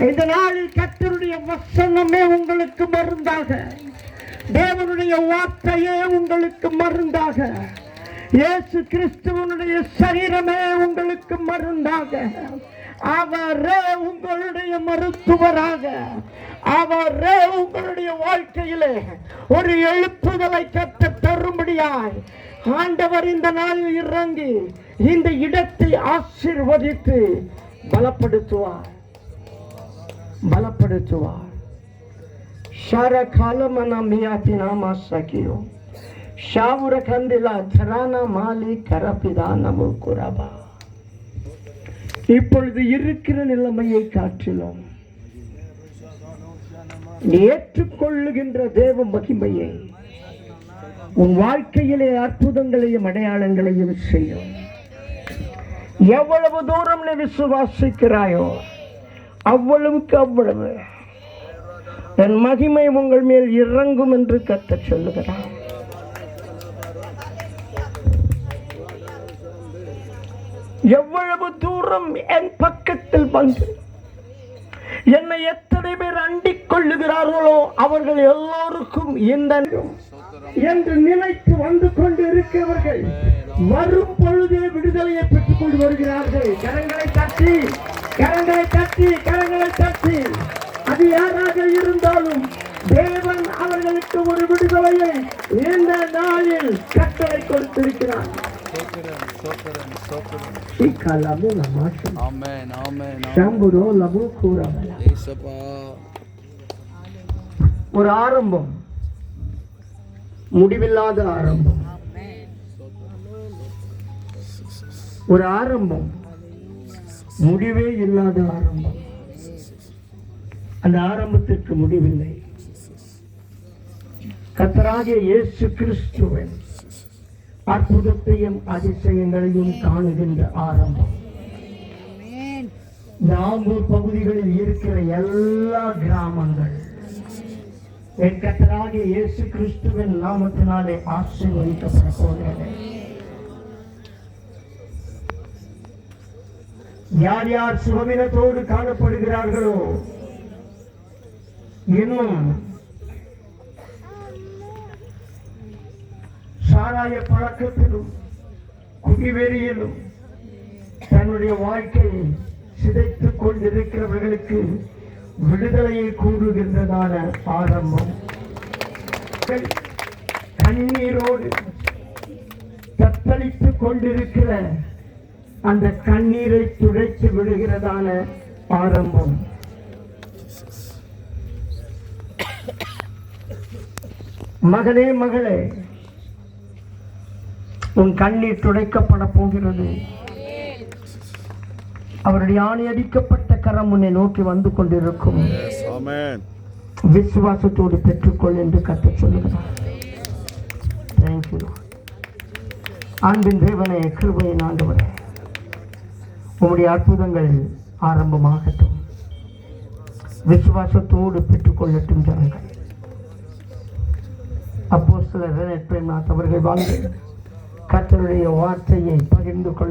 இந்த நாளில் கத்தருடைய வசனமே உங்களுக்கு மருந்தாக. தேவனுடைய வார்த்தையே உங்களுக்கு மருந்தாக. இயேசு கிறிஸ்துவனுடைய சரீரமே உங்களுக்கு மருந்தாக. அவரே உங்களுடைய மருத்துவராக. அவரே உங்களுடைய வாழ்க்கையிலே ஒரு எழுப்புதலை கற்று தரும்படியாய் ஆண்டவர் இந்த நாளில் இறங்கி இந்த இடத்தை ஆசிர்வதித்து பலப்படுத்துவார். பலப்படுத்துவார் சார காலமன மியாத்தினா மாசாக்கியோ ஷாவுர கந்திலா சரானா மாலி கரப்பிதா நமு குரபா இப்பொழுது இருக்கிற நிலைமையை காற்றிலும் ஏற்றுக்கொள்ளுகின்ற தேவ மகிமையை உன் வாழ்க்கையிலே அற்புதங்களையும் அடையாளங்களையும் செய்யும் எவ்வளவு தூரம் நீ விசுவாசிக்கிறாயோ அவ்வளவுக்கு அவ்வளவு. என் மகிமை உங்கள் மேல் இறங்கும் என்று கத்த சொல்லுகிறார். எவ்வளவு தூரம் என் பக்கத்தில் வந்து என்னை எத்தனை பேர் அண்டிக் கொள்ளுகிறார்களோ அவர்கள் எல்லோருக்கும் இந்த என்று நிலைக்கு வந்து கொண்டு இருக்கிறவர்கள் வரும் பொழுதே விடுதலையை பெற்றுக் கொண்டு வருகிறார்கள். கரங்களை தட்டி கரங்களை தட்டி கரங்களை தட்டி. அது யாராக இருந்தாலும் தேவன் அவர்களுக்கு ஒரு விடுதலையை இந்த நாளில் கட்டளை கொடுத்திருக்கிறார். ஒரு ஆரம்பம் முடிவில்லாத ஆரம்பம். ஒரு ஆரம்பம் முடிவே இல்லாத ஆரம்பம். அந்த ஆரம்பத்திற்கு முடிவில்லை. கத்தராகிய இயேசு கிறிஸ்துவின் அற்புதத்தையும் அதிசயங்களையும் காணுகின்ற ஆரம்பம். நாம்பூர் பகுதிகளில் இருக்கிற எல்லா கிராமங்கள். என் கத்தராகிய இயேசு கிறிஸ்துவின் நாமத்தினாலே ஆசீர்வதிக்கப்பட போகிறது. யார் யார் சுகமினத்தோடு காணப்படுகிறார்களோ இன்னும் சாராய பழக்கத்திலும் குடிவெறியிலும் தன்னுடைய வாழ்க்கையை சிதைத்துக் கொண்டிருக்கிறவர்களுக்கு விடுதலையை கூறுகின்றதான ஆரம்பம். கண்ணீரோடு தத்தளித்துக் கொண்டிருக்கிற அந்த கண்ணீரை துடைத்து விடுகிறதான ஆரம்பம். மகனே மகளே உன் கண்ணீர் துடைக்கப்பட போகிறது. அவருடைய ஆணை அடிக்கப்பட்ட கரம் உன்னை நோக்கி வந்து கொண்டிருக்கும். விசுவாசத்தோடு பெற்றுக்கொள் என்று கத்த சொல்லுகிறார். தேங்க்யூ அன்பின் தேவனே கிருபையின் ஆண்டவரே. உம்முடைய அற்புதங்கள் ஆரம்பமாகட்டும். விசுவாசத்தோடு பெற்றுக்கொள்ளட்டும் ஜனங்கள். அப்போ சில அவர்கள் வாழ்ந்து கத்தருடைய வார்த்தையை பகிர்ந்து கொள்ள